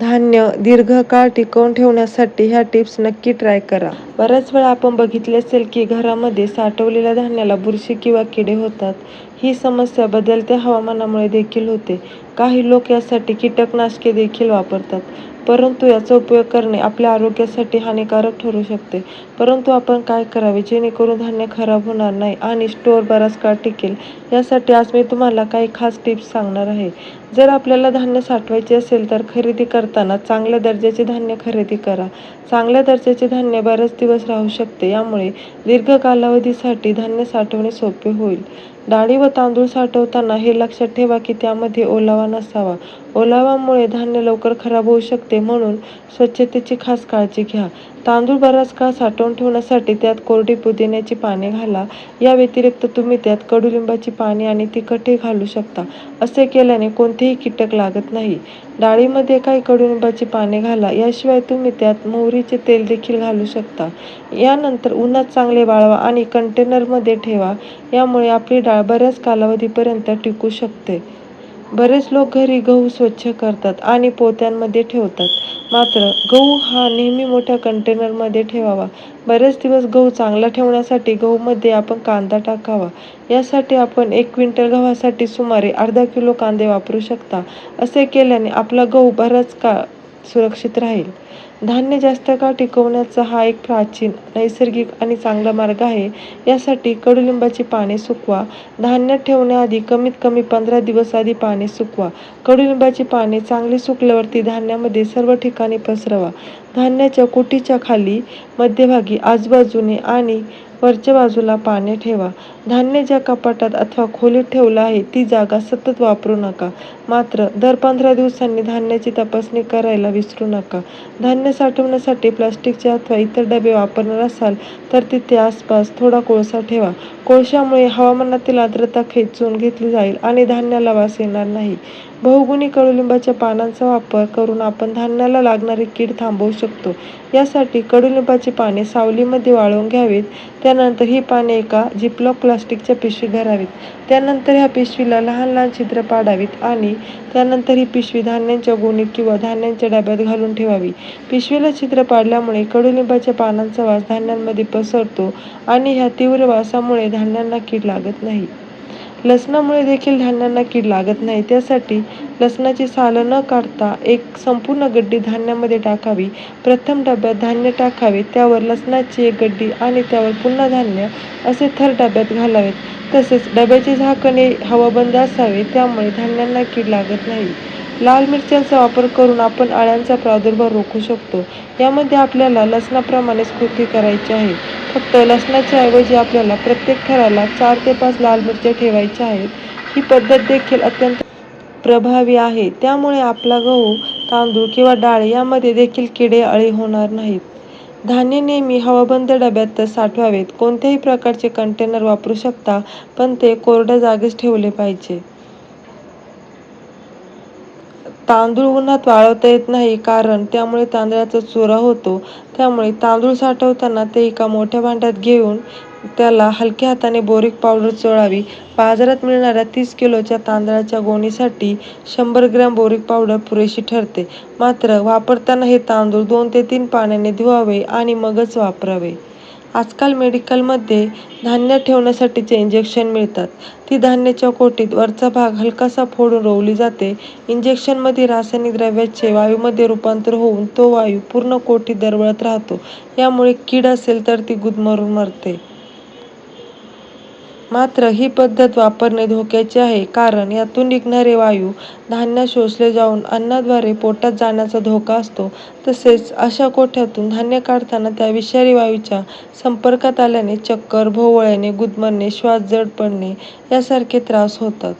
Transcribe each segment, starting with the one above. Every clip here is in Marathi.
धान्य दीर्घकाळ टिकवून ठेवण्यासाठी ह्या टिप्स नक्की ट्राय करा. बऱ्याच वेळा आपण बघितले असेल की घरामध्ये साठवलेल्या धान्याला बुरशी किंवा किडे होतात. ही समस्या बदलत्या हवामानामुळे देखील होते. काही लोक यासाठी कीटकनाशके देखील वापरतात. परंतु याचा उपयोग करणे आपल्या आरोग्यासाठी हानिकारक ठरू शकते. परंतु आपण काय करावे जेणेकरून धान्य खराब होणार नाही आणि स्टोअर बराच काळ टिकेल यासाठी आज मी तुम्हाला काही खास टिप्स सांगणार आहे. जर आपल्याला धान्य साठवायचे असेल तर खरेदी करताना चांगल्या दर्जाचे धान्य खरेदी करा. चांगल्या दर्जाचे धान्य बरेच दिवस राहू शकते. यामुळे दीर्घ कालावधीसाठी धान्य साठवणे सोपे होईल. डाळी व तांदूळ साठवताना हे लक्षात ठेवा की त्यामध्ये ओलावा नसावा. ओलावामुळे धान्य लवकर खराब होऊ शकते म्हणून स्वच्छतेची खास काळजी घ्या. तांदूळ बराच काळ साठवून ठेवण्यासाठी त्यात कोरडी पुदिन्याची पाने घाला. या व्यतिरिक्त तुम्ही त्यात कडुलिंबाची पाने आणि तिखटही घालू शकता. असे केल्याने कोणतेही कीटक लागत नाही. डाळीमध्ये काही कडुलिंबाची पाने घाला. याशिवाय तुम्ही त्यात मोहरीचे तेल देखील घालू शकता. यानंतर उन्हात चांगले वाळवा आणि कंटेनरमध्ये ठेवा. यामुळे आपली डाळ बऱ्याच कालावधीपर्यंत टिकू शकते. बरेच लोक घरी गहू स्वच्छ करतात आणि पोत्यांमध्ये ठेवतात. मात्र गहू हा नेहमी मोठ्या कंटेनरमध्ये ठेवावा. बरेच दिवस गहू चांगला ठेवण्यासाठी गहूमध्ये आपण कांदा टाकावा. यासाठी आपण एक क्विंटल गव्हासाठी सुमारे अर्धा किलो कांदे वापरू शकता. असे केल्याने आपला गहू बराच काळ सुरक्षित राहील. धान्य जास्त काळ टिकवण्याचा हा एक प्राचीन, नैसर्गिक आणि चांगला मार्ग आहे. यासाठी कडुलिंबाची पाने सुकवा. धान्य ठेवण्याआधी कमीत कमी पंधरा दिवस आधी पाने सुकवा. कडुलिंबाची पाने चांगली सुकल्यावरती धान्यामध्ये सर्व ठिकाणी पसरवा. धान्याच्या कुटीच्या खाली, मध्यभागी, आजूबाजूने आणि वरच्या बाजूला पाने ठेवा. धान्य ज्या कपाटात अथवा खोलीत ठेवलं आहे ती जागा सतत वापरू नका. मात्र दर पंधरा दिवसांनी धान्याची तपासणी करायला विसरू नका. धान्य साठवण्यासाठी प्लास्टिकचे अथवा इतर डबे वापरणार असाल तर तिथे आसपास थोडा कोळसा ठेवा. कोळशामुळे हवामानातील आर्द्रता खेचून घेतली जाईल आणि धान्याला वास येणार नाही. बहुगुणी कडुलिंबाच्या पानांचा वापर करून आपण धान्याला लागणारी कीड थांबवू शकतो. यासाठी कडुलिंबाची पाने सावलीमध्ये वाळवून घ्यावीत. त्यानंतर ही पाने एका झिपलॉक प्लास्टिकच्या पिशवीत घरावीत त्यानंतर ह्या पिशवीला लहान लहान छिद्र पाडावीत आणि त्यानंतर ही पिशवी धान्यांच्या गोणीत किंवा धान्यांच्या डब्यात घालून ठेवावी. पिशवीला छिद्र पाडल्यामुळे कडुलिंबाच्या पानांचा वास धान्यांमध्ये पसरतो आणि ह्या तीव्र वासामुळे धान्यांना कीड लागत नाही. लसणामुळे देखील धान्यांना कीड लागत नाही. त्यासाठी लसणाची सालं न काढता एक संपूर्ण गड्डी धान्यामध्ये टाकावी. प्रथम डब्यात धान्य टाकावे, त्यावर लसणाची एक गड्डी आणि त्यावर पुन्हा धान्य असे थर डब्यात घालावेत. तसेच डब्याचे झाकणे हवाबंद असावे त्यामुळे धान्यांना कीड लागत नाही. लाल मिरच्यांचा वापर करून आपण अळ्यांचा प्रादुर्भाव रोखू शकतो. यामध्ये आपल्याला लसणाप्रमाणेच कृती करायची आहे. फक्त लसणाच्या ऐवजी आपल्याला प्रत्येक थराला चार ते पाच लाल मिरच्या ठेवायच्या आहेत. ही पद्धत देखील अत्यंत प्रभावी आहे. त्यामुळे आपला गहू, तांदूळ किंवा डाळ यामध्ये देखील किडे, अळी होणार नाहीत. धान्य नेहमी हवाबंद डब्यातच साठवावेत. कोणत्याही प्रकारचे कंटेनर वापरू शकता पण ते कोरड्या जागेच ठेवले पाहिजे. तांदूळ उन्हात वाळवता येत नाही कारण त्यामुळे तांदळाचा चुरा होतो. त्यामुळे तांदूळ साठवताना ते एका मोठ्या भांड्यात घेऊन त्याला हलक्या हाताने बोरिक पावडर चोळावी. बाजारात मिळणाऱ्या तीस किलोच्या तांदळाच्या गोणीसाठी शंभर ग्रॅम बोरिक पावडर पुरेशी ठरते. मात्र वापरताना हे तांदूळ दोन ते तीन पाण्याने धुवावे आणि मगच वापरावे. आजकाल मेडिकलमध्ये धान्य ठेवण्यासाठीचे इंजेक्शन मिळतात. ती धान्याच्या कोटीत वरचा भाग हलकासा फोडून रोवली जाते. इंजेक्शनमध्ये रासायनिक द्रव्याचे वायूमध्ये रूपांतर होऊन तो वायू पूर्ण कोटीत दरवळत राहतो. यामुळे कीड असेल तर ती गुदमरून मरते. मात्र ही पद्धत वापरणे धोक्याचे आहे कारण यातून निघणारे वायू धान्यात शोषले जाऊन अन्नाद्वारे पोटात जाण्याचा धोका असतो. तसेच अशा कोठ्यातून धान्य काढताना त्या विषारी वायूच्या संपर्कात आल्याने चक्कर, भोवळ्याने, गुदमरणे, श्वास जड पडणे यासारखे त्रास होतात.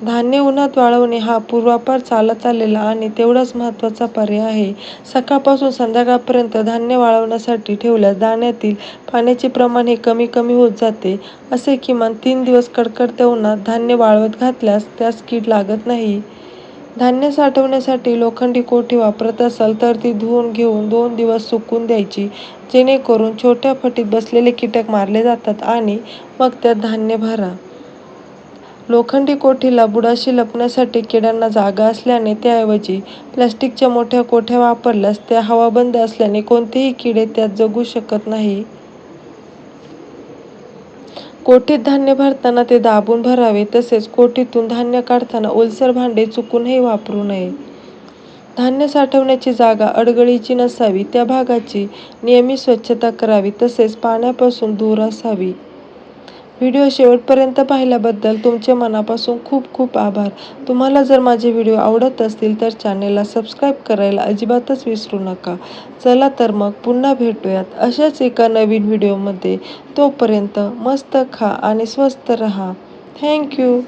धान्य उन्हात वाळवणे हा पूर्वापार चालत आलेला आणि तेवढाच महत्त्वाचा पर्याय आहे. सकाळपासून संध्याकाळपर्यंत धान्य वाळवण्यासाठी ठेवल्यास दाण्यातील पाण्याचे प्रमाण हे कमी कमी होत जाते. असे किमान तीन दिवस कडकडत्या उन्हात धान्य वाळवत घातल्यास त्यास कीड लागत नाही. धान्य साठवण्यासाठी लोखंडी कोठी वापरत असाल तर ती धुवून घेऊन दोन दिवस सुकून द्यायची जेणेकरून छोट्या फटीत बसलेले कीटक मारले जातात आणि मग त्यात धान्य भरा. लोखंडी कोठीला बुडाशी लपण्यासाठी किड्यांना जागा असल्याने त्याऐवजी प्लॅस्टिकच्या मोठ्या कोठ्या वापरल्यास त्या हवाबंद असल्याने कोणतेही किडे त्यात जगू शकत नाही. कोठीत धान्य भरताना ते दाबून भरावे तसेच कोठीतून धान्य काढताना ओलसर भांडे चुकूनही वापरू नये. धान्य साठवण्याची जागा अडगळीची नसावी त्या भागाची नियमित स्वच्छता करावी तसेच पाण्यापासून दूर असावी. व्हिडिओ शेवटपर्यंत पाहिल्याबद्दल तुमचे मनापासून खूप खूप आभार. तुम्हाला जर माझे व्हिडिओ आवडत असतील तर चॅनेलला सबस्क्राईब करायला अजिबातच विसरू नका. चला तर मग पुन्हा भेटूयात अशाच एका नवीन व्हिडिओमध्ये. तोपर्यंत मस्त खा आणि स्वस्त रहा. थँक्यू